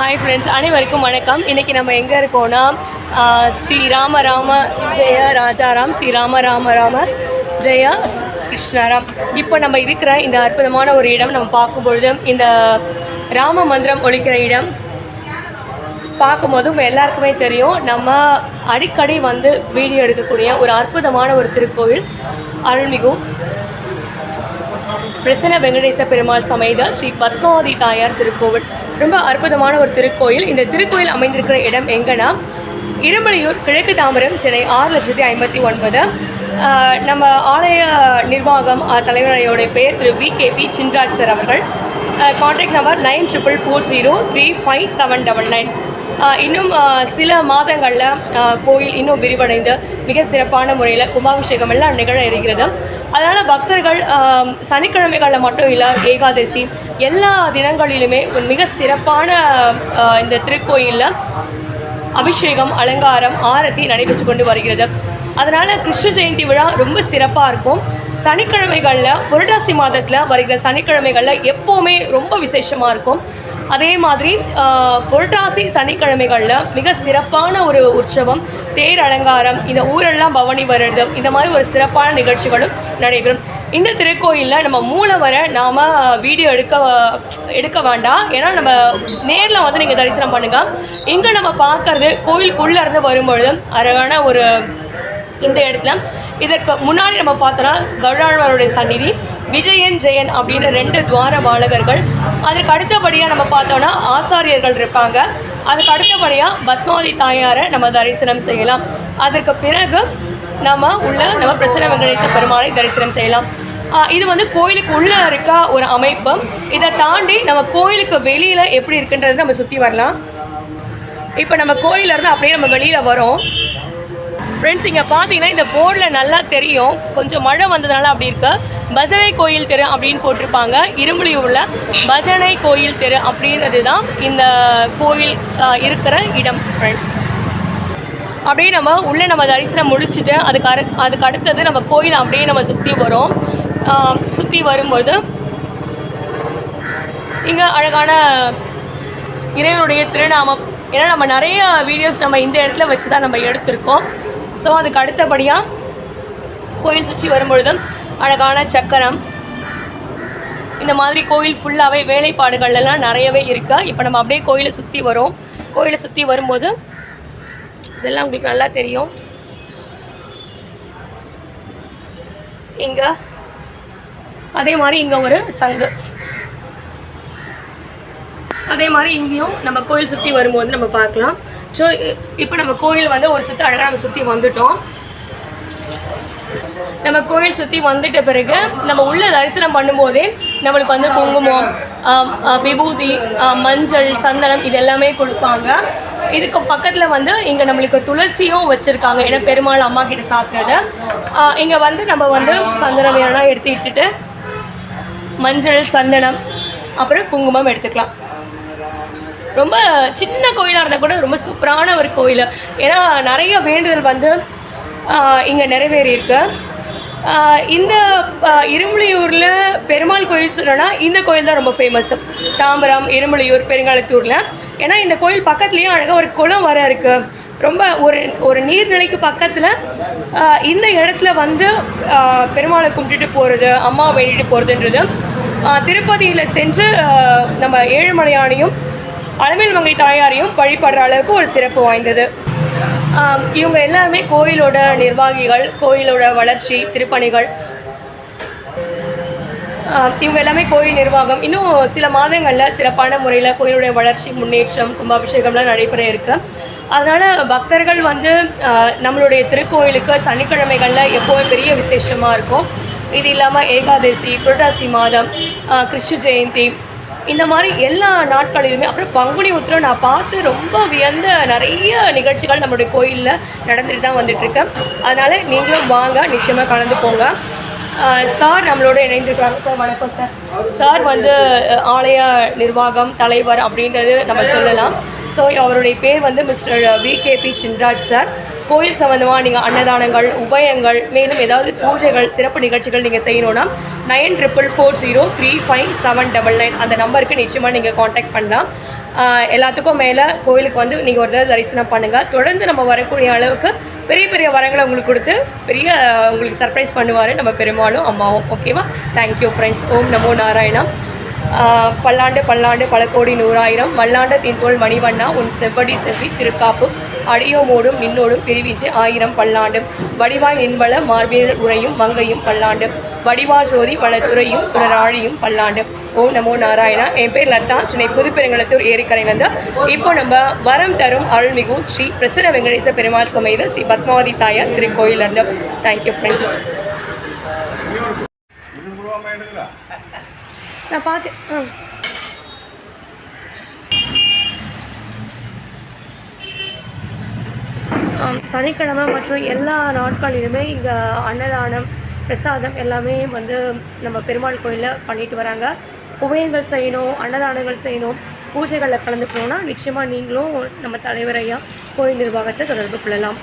Hi friends அனைவருக்கும் வணக்கம். இன்றைக்கி நம்ம எங்கே இருக்கோம்னா ஸ்ரீ ராம ராம ஜெய ராஜாராம் ஸ்ரீ ராம ராம ராம ஜெயா ஸ்- கிருஷ்ணாராம் இப்போ நம்ம இருக்கிற இந்த அற்புதமான ஒரு இடம் நம்ம பார்க்கும்பொழுது இந்த ராம மந்திரம் ஒழிக்கிற இடம் பார்க்கும்போது உங்கள் எல்லாருக்குமே தெரியும். நம்ம அடிக்கடி வந்து வீடியோ எடுக்கக்கூடிய ஒரு அற்புதமான ஒரு திருக்கோவில் அருள்மிகு பிரசன்ன வெங்கடேச பெருமாள் சமேத ஸ்ரீ பத்மாவதி தாயார் திருக்கோவில். ரொம்ப அற்புதமான ஒரு திருக்கோயில். இந்த திருக்கோயில் அமைந்திருக்கிற இடம் எங்கன்னா இருமலையூர் கிழக்கு தாமரம் சென்னை ஆறு லட்சத்தி ஐம்பத்தி ஒன்பது. நம்ம ஆலய நிர்வாகம் தலைவரையோடைய தலைவரையோட பெயர் Thiru V. K. P. Chinraj sir அவர்கள். Contact number nine triple four zero three five seven double nine இன்னும் சில மாதங்களில் கோயில் இன்னும் விரிவடைந்து மிக சிறப்பான முறையில் கும்பாபிஷேகம் எல்லாம் நிகழ இருக்கிறது. அதனால் பக்தர்கள் சனிக்கிழமைகளில் மட்டும் இல்லை ஏகாதசி எல்லா தினங்களிலுமே ஒரு மிக சிறப்பான இந்த திருக்கோயிலில் அபிஷேகம் அலங்காரம் ஆரத்தி நடைபெற்று கொண்டு வருகிறது. அதனால் கிருஷ்ண ஜெயந்தி விழா ரொம்ப சிறப்பாக இருக்கும். சனிக்கிழமைகளில் புரட்டாசி மாதத்தில் வருகிற சனிக்கிழமைகளில் எப்போவுமே ரொம்ப விசேஷமாக இருக்கும். அதே மாதிரி புரட்டாசி சனிக்கிழமைகளில் மிக சிறப்பான ஒரு உற்சவம் தேர் அலங்காரம் இந்த ஊரெல்லாம் பவனி வருடம் இந்த மாதிரி ஒரு சிறப்பான நிகழ்ச்சிகளும் நடைபெறும் இந்த திருக்கோயிலில் நம்ம மூலவரை நாம் வீடியோ எடுக்க எடுக்க வேண்டாம். ஏன்னா நம்ம நேரில் வந்து நீங்கள் தரிசனம் பண்ணுங்கள் இங்கே நம்ம பார்க்கறது கோயிலுக்குள்ளே இருந்து வரும்பொழுது அழகான ஒரு இந்த இடத்துல. இதற்கு முன்னாடி நம்ம பார்த்தோன்னா கருடாழ்வாருடைய சந்நிதி விஜயன் ஜெயன் அப்படின்னு ரெண்டு துவார பாலகர்கள் அதுக்கு அடுத்தபடியாக நம்ம பார்த்தோன்னா ஆசாரியர்கள் இருப்பாங்க. அதுக்கு அடுத்தபடியாக பத்மாவதி தாயாரை நம்ம தரிசனம் செய்யலாம். அதற்கு பிறகு நம்ம உள்ள நம்ம பிரசன்ன வெங்கடேச பெருமாளை தரிசனம் செய்யலாம். இது வந்து கோயிலுக்கு உள்ளே இருக்க ஒரு அமைப்பு இதை தாண்டி நம்ம கோயிலுக்கு வெளியில் எப்படி இருக்குன்றது நம்ம சுற்றி வரலாம். இப்போ நம்ம கோயிலேருந்து அப்படியே நம்ம வெளியில் வரோம். ஃப்ரெண்ட்ஸ் இங்கே பார்த்தீங்கன்னா இந்த போர்டில் நல்லா தெரியும். கொஞ்சம் மழை வந்ததுனால அப்படி இருக்கு. பஜனை கோயில் தெரு அப்படின்னு போட்டிருப்பாங்க. இரும்புலியூரில் பஜனை கோயில் தெரு அப்படின்றது தான் இந்த கோயில் இருக்கிற இடம் ஃப்ரெண்ட்ஸ் அப்படியே நம்ம உள்ளே நம்ம தரிசனம் முடிச்சுட்டு அதுக்கு அரு அதுக்கு அடுத்தது நம்ம கோயில் அப்படியே நம்ம சுற்றி வரோம். சுற்றி வரும்போது இங்கே அழகான இறைவனுடைய திருநாமம். ஏன்னா நம்ம நிறைய வீடியோஸ் நம்ம இந்த இடத்துல வச்சு தான் நம்ம எடுத்திருக்கோம். ஸோ அதுக்கு அடுத்தபடியாக கோயில் சுற்றி வரும்பொழுது அழகான சக்கரம். இந்த மாதிரி கோயில் ஃபுல்லாகவே வேலைப்பாடுகள் எல்லாம் நிறையவே இருக்குது இப்போ நம்ம அப்படியே கோயிலை சுற்றி வரோம். கோயிலை சுற்றி வரும்போது இதெல்லாம் உங்களுக்கு நல்லா தெரியும். இங்கே அதே மாதிரி இங்கே ஒரு சங்கு. அதே மாதிரி இங்கேயும் நம்ம கோயில் சுற்றி வரும்போது நம்ம பார்க்கலாம். ஸோ இப்போ நம்ம கோயில் வந்து ஒரு சுற்றி அழகாக நம்ம சுற்றி வந்துட்டோம். நம்ம கோயில் சுற்றி வந்துட்ட பிறகு நம்ம உள்ள தரிசனம் பண்ணும்போதே நம்மளுக்கு வந்து குங்குமம் விபூதி மஞ்சள் சந்தனம் இது எல்லாமே கொடுப்பாங்க. இதுக்கு பக்கத்தில் வந்து இங்கே நம்மளுக்கு துளசியும் வச்சுருக்காங்க. ஏன்னா பெருமாள் அம்மா கிட்ட சாப்பிட்றது இங்கே வந்து நம்ம வந்து சந்தனம் வேணும்னா எடுத்து இட்டுட்டு மஞ்சள் சந்தனம் அப்புறம் குங்குமம் எடுத்துக்கலாம். ரொம்ப சின்ன கோயிலாக இருந்தால் கூட ரொம்ப சூப்பரான ஒரு கோயில். ஏன்னா நிறைய வேண்டுதல் வந்து இங்கே நிறைவேறியிருக்கு. இந்த ஆஹ் இரும்புலியூரில் பெருமாள் கோயில் சொல்லணும்னா இந்த கோயில் தான் ரொம்ப ஃபேமஸ் தாம்பரம் இரும்புலியூர் பெருங்காலத்தூரில். ஏன்னா இந்த கோயில் பக்கத்துலேயும் அழகாக ஒரு குளம் வர இருக்குது ரொம்ப ஒரு ஒரு நீர்நிலைக்கு பக்கத்தில் இந்த இடத்துல வந்து பெருமாளை கும்பிட்டுட்டு போகிறது அம்மா வேண்டிட்டு போகிறதுன்றது திருப்பதியில் சென்று நம்ம ஏழுமலையானையும் அலமேல் மங்கை தாயாரையும் வழிபடுற அளவுக்கு ஒரு சிறப்பு வாய்ந்தது. இவங்க எல்லாருமே கோயிலோட நிர்வாகிகள் கோயிலோட வளர்ச்சி திருப்பணிகள். இவங்க எல்லாமே கோயில் நிர்வாகம். இன்னும் சில மாதங்களில் சிறப்பான முறையில் கோயிலுடைய வளர்ச்சி முன்னேற்றம் கும்பாபிஷேகம்லாம் நடைபெற இருக்கு. அதனால் பக்தர்கள் வந்து நம்மளுடைய திருக்கோயிலுக்கு சனிக்கிழமைகளில் எப்போவும் பெரிய விசேஷமாக இருக்கும். இது இல்லாமல் ஏகாதசி புரட்டாசி மாதம் கிருஷ்ண ஜெயந்தி இந்த மாதிரி எல்லா நாட்களிலுமே அப்புறம் பங்குனி உத்திரம் நான் பார்த்து ரொம்ப வியந்த நிறைய நிகழ்ச்சிகள் நம்மளுடைய கோயிலில் நடந்துட்டு தான் வந்துட்டுருக்கு அதனால் நீங்களும் வாங்க நிச்சயமாக கலந்து போங்க. சார் நம்மளோட இணைந்திருக்கிறாங்க. சார் வணக்கம் சார். சார் வந்து ஆலய நிர்வாகம் தலைவர் அப்படின்றது நம்ம சொல்லலாம். ஸோ அவருடைய பேர் வந்து mister V K P Chinraj sir. கோயில் சம்மந்தமாக நீங்கள் அன்னதானங்கள் உபயங்கள் மேலும் ஏதாவது பூஜைகள் சிறப்பு நிகழ்ச்சிகள் நீங்கள் செய்யணும்னா nine triple four zero three five seven double nine அந்த நம்பருக்கு நிச்சயமாக நீங்கள் காண்டாக்ட் பண்ணலாம். எல்லாத்துக்கும் மேலே கோயிலுக்கு வந்து நீங்கள் ஒரு தடவை தரிசனம் பண்ணுங்கள் தொடர்ந்து நம்ம வரக்கூடிய அளவுக்கு பெரிய பெரிய வரங்களை உங்களுக்கு கொடுத்து பெரிய உங்களுக்கு சர்ப்ரைஸ் பண்ணுவார் நம்ம பெருமாளும் அம்மாவும். ஓகேவா தேங்க்யூ ஃப்ரெண்ட்ஸ் ஓம் நமோ நாராயணா பல்லாண்டு பல்லாண்டு பல கோடி நூறாயிரம். மல்லாண்டு தீன்தோள் மணிவண்ணா. உன் செவ்வடி செவ்வி திருக்காப்பு. அடியோமோடும் நின்னோடும் பிரிவிஞ்சு ஆயிரம் பல்லாண்டு வடிவாய் நின்பல மார்பினர் உரையும் மங்கையும் பல்லாண்டு வடிவார் சோதி வளத்துறையும் சுடராழியும் பல்லாண்டு ஓம் நமோ நாராயணா. என் பேர் லதா. சென்னை புதுப்பெருங்குளத்தூர் ஏரிக்கரையிலேருந்து இப்போ நம்ம வரம் தரும் அருள்மிகு ஸ்ரீ பிரசன்ன வெங்கடேச பெருமாள் சமேத ஸ்ரீ பத்மாவதி தாயார் திருக்கோயிலேருந்து. தேங்க்யூ ஃப்ரெண்ட்ஸ் நான் பார்த்தேன் ஆ. சனிக்கிழமை மற்றும் எல்லா நாட்களிலுமே இங்கே அன்னதானம் பிரசாதம் எல்லாமே வந்து நம்ம பெருமாள் கோயிலில் பண்ணிட்டு வராங்க. உபயங்கள் செய்யணும் அன்னதானங்கள் செய்யணும் பூஜைகளில் கலந்துக்கணும்னா நிச்சயமாக நீங்களும் நம்ம தலைவர் ஐயா கோயில் நிர்வாகத்தை தொடர்பு கொள்ளலாம்.